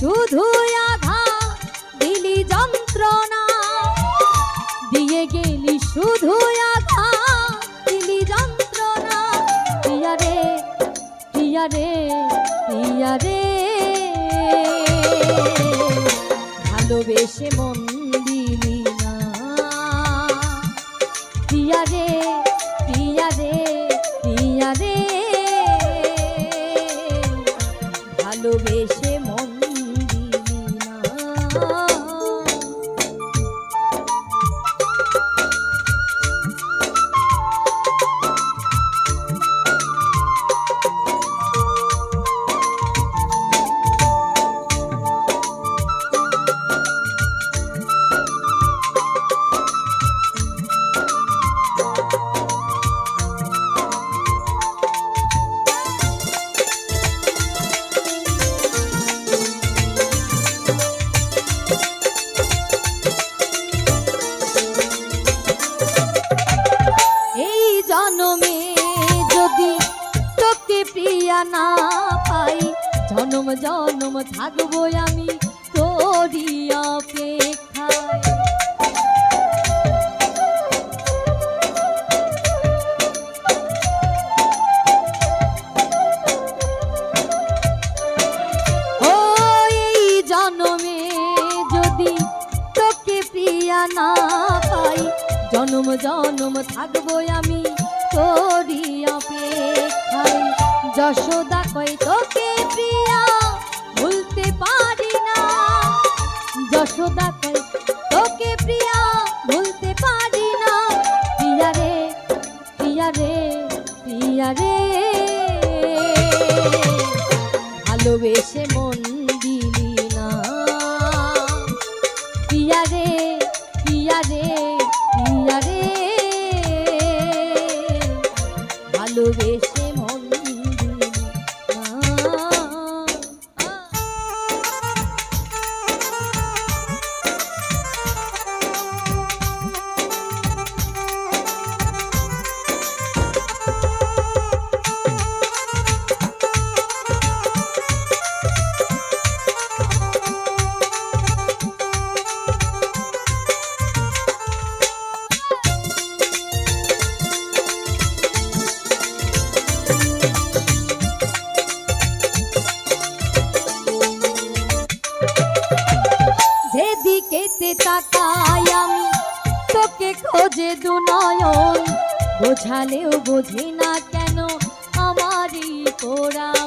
শুধু আধা, দিলি যন্ত্রণা। দিয়ে গেলি শুধু আধা, দিলি যন্ত্রণা। প্রিয়া রে প্রিয়া রে প্রিয়া রে। ভালোবেসে মন প্রিয়া না পাই। জনম জনম থাকব আমি তোরই অপেক্ষায়। না পাই, জনম জনম থাকব আমি তোরই অপেক্ষায় যশোদা কই তোকে প্রিয়া, ভুলতে পারি না। যশোদা কই তোকে প্রিয়া, ভুলতে পারি না। প্রিয়া রে প্রিয়া রে প্রিয়া রে। ভালোবেসে মন যেদিকেতে তাকাই আমি তোকে খোঁজে দু নয়ন। বোঝালেও বোঝে না কেন আমারই পোড়াম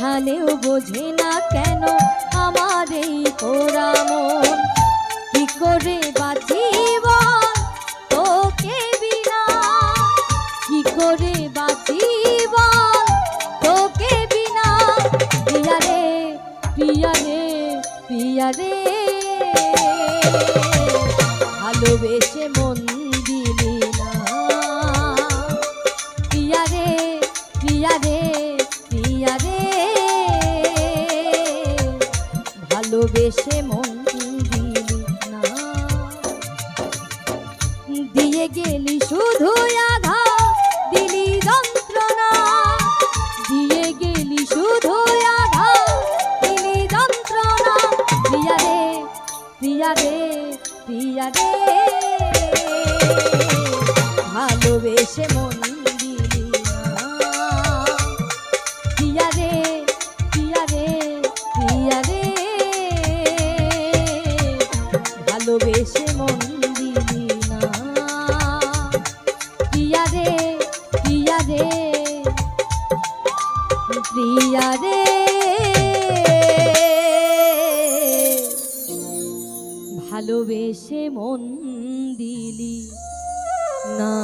বোঝালেও বোঝে না কেন আমার এই পোড়া মন কি করে বাঁচি বল তোকে বিনা? কি করে বাঁচি প্রিয়া রে ভালোবেসে মন দিলি প্রিয়া রে প্রিয়া রে প্রিয়া রে। ভালোবেসে মন দিলি না। প্রিয়া রে প্রিয়া রে। প্রিয়া রে। ভালোবেসে মন দিলি। না